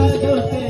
Cadê o tempo?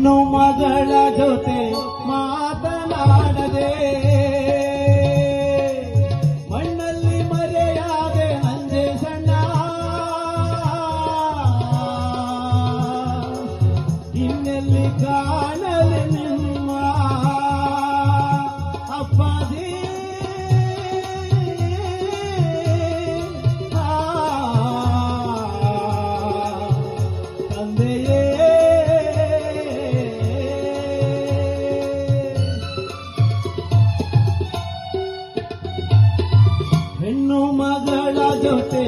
ಹೆಣ್ಣು ಮಗಳ ಜೊತೆ ಮಗಳ ಜೊತೆ